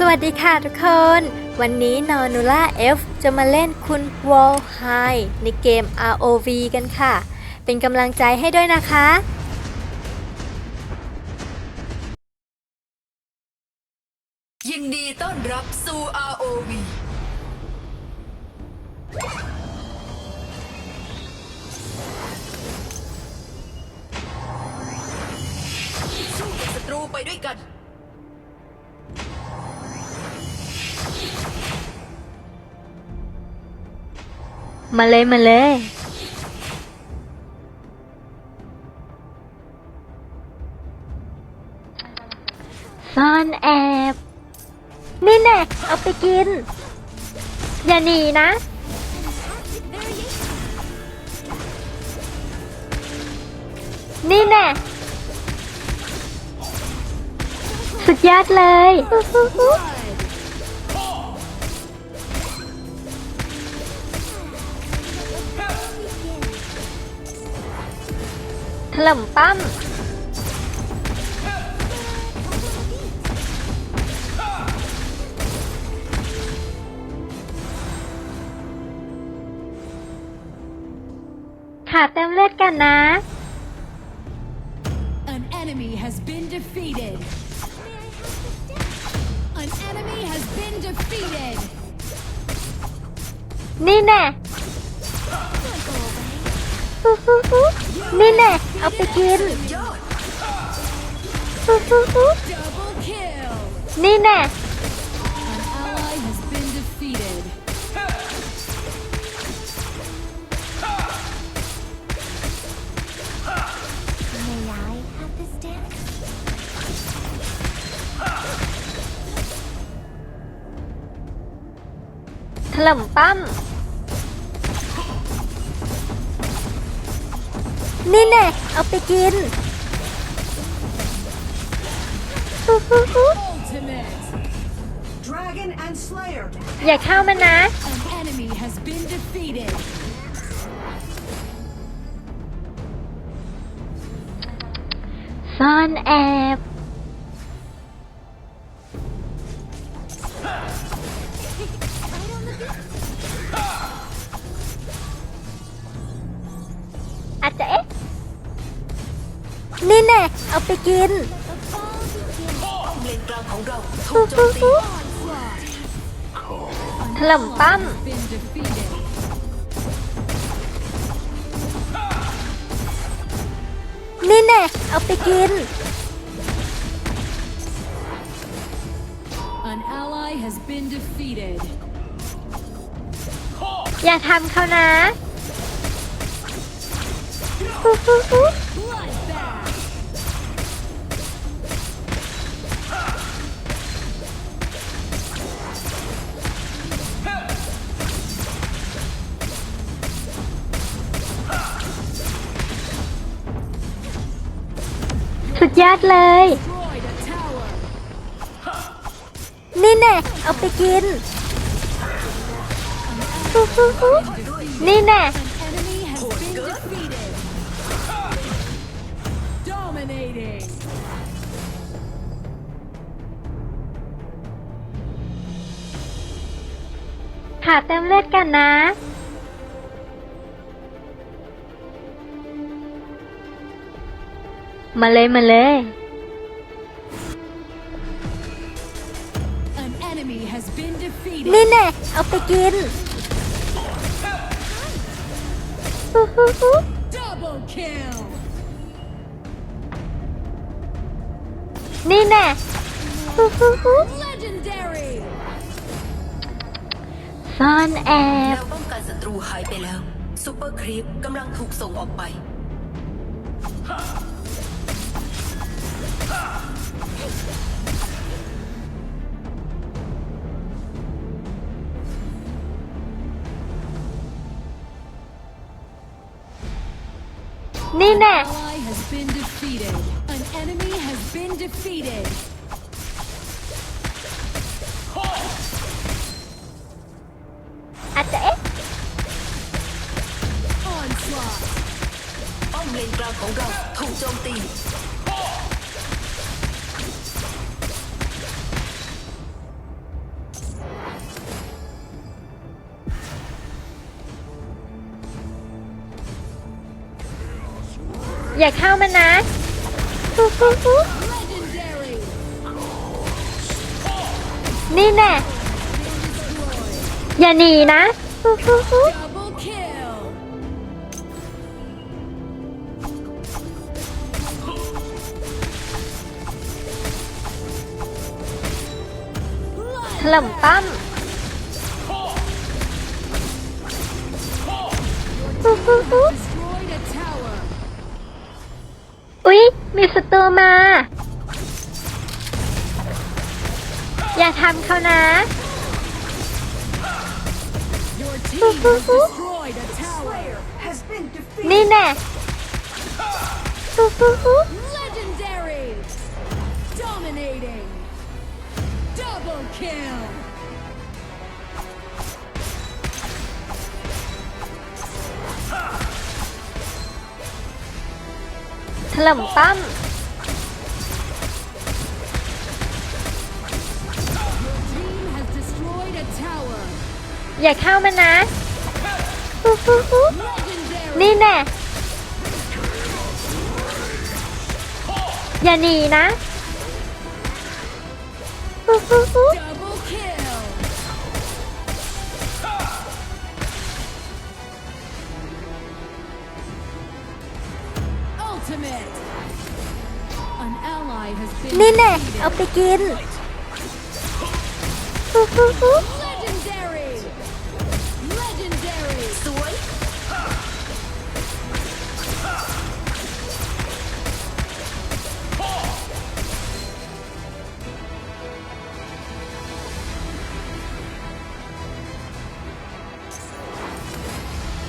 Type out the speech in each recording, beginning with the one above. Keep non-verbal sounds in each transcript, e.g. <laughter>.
สวัสดีค่ะทุกคน วันนี้นอนูล่า F จะมาเล่นคุณวอลไฮในเกม ROV กันค่ะ เป็นกำลังใจให้ด้วยนะคะ ยินดีต้อนรับสู่ ROV สู้กับศัตรูไปด้วยกัน มาเลยมาเลย ซ่อนแอบ นี่แน่เอาไปกิน อย่าหนีนะ นี่แน่สุดยอดเลย ถล่มปั้มขาเต็มเลือดกันนะ An enemy has been defeated. An enemy has been defeated. นี่แน่ นี่แน่เอาไปกินยอด Double kill. นี่แน่ An ally has been defeated. ถล่มปั้ม นี่แน่เอาไปกิน Ultimate. Dragon and Slayer. อย่าเข้ามานะ An enemy has been defeated. ซ่อนแอบ เอาไปกินเลนกลางของเราถูกโจมตีถล่มปั้ม Been defeated. นี่แน่เอาไปกิน An ally has been defeated. อย่าทำเขานะ Bloodbath. ยอดเลย นี่แน่เอาไปกิน นี่แน่หาเต็มเลือดกันนะ มาเลยมาเลย An enemy has been defeated. นี่แน่เอาไปกิน Double kill. นี่แน่ Legendary. ซ่อนแอแนบวป้องกันศัตรูหายไปแล้วซูเปอร์ครีปกำลังถูกส่งออกไป นี่แน่ Ally has been defeated. An enemy has been defeated. อย่าเข้ามานะนี่แน่อย่าหนีนะ Double kill. ถล่มปั้ม อุ๊ย มีศัตรูมา อย่าทำเขานะ Your team has destroyed a tower. Slayer has been defeated. นี่แน่ Legendary. Dominating. Double kill. ถล่มปั้ม Team has destroyed a tower. อย่าเข้ามานะ Legendary. นี่แน่อย่าหนีนะ นี่แน่เอาไปกิน legendary. Legendary. สวย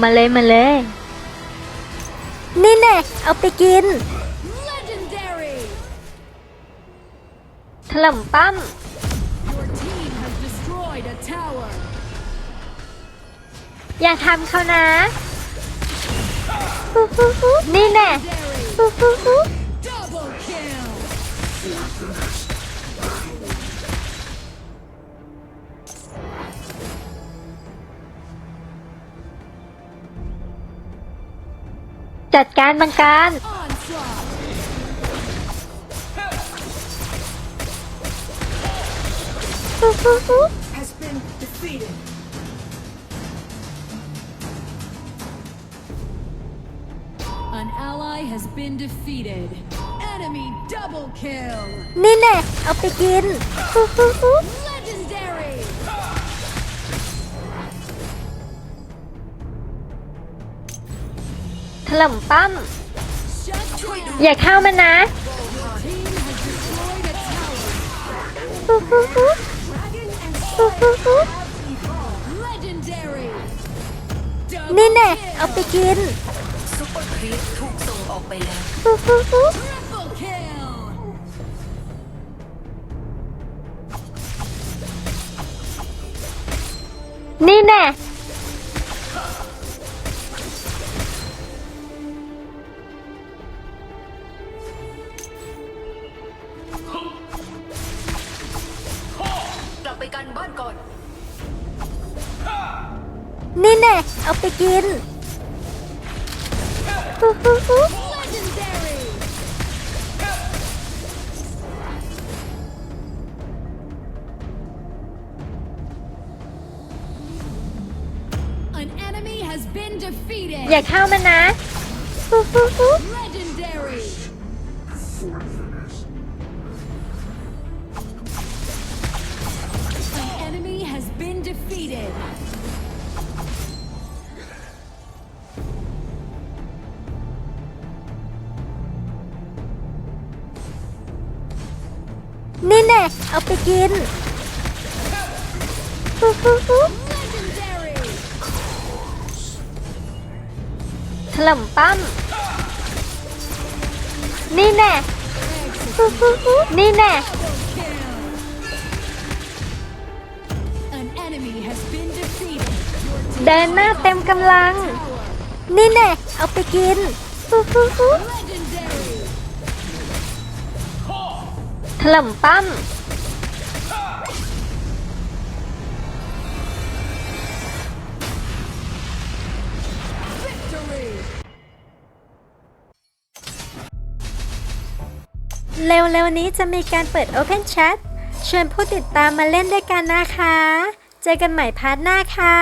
มาเลย มาเลย นี่แน่เอาไปกิน ถล่มปั้ม Your team has destroyed a tower. อย่าทำเขานะนี่แน่ Legendary. Double kill. จัดการมังการ Onslaught. Has been defeated. An ally has been defeated. Enemy double kill. นี่แน่ เอาไปกิน Legendary. ถล่มปั้ม Shut down. อย่าเข้ามานะ Team has destroyed a tower. <laughs> นี่ Double แน่เอาไป kill. กินซุปเปอร์ครีปถูกส่งออกไปแล้ว Triple kill. นี่แน่ กลับไปกันบ้านก่อน นี่แน่เอาไปกิน Legendary. An enemy has been defeated. อย่าเข้ามานะ Legendary. Has been defeated. นี่แน่เอาไปกิน Legendary. ถล่มปั้ม นี่แน่ นี่แน่ Kill. เดินหน้าเต็มกำลัง นี่แน่เอาไปกินถล่มปั้มเร็วๆนี้จะมีการเปิด Open Chat ชวนผู้ติดตามมาเล่นด้วยกันนะคะ เจอกันใหม่พาร์ทหน้าค่ะ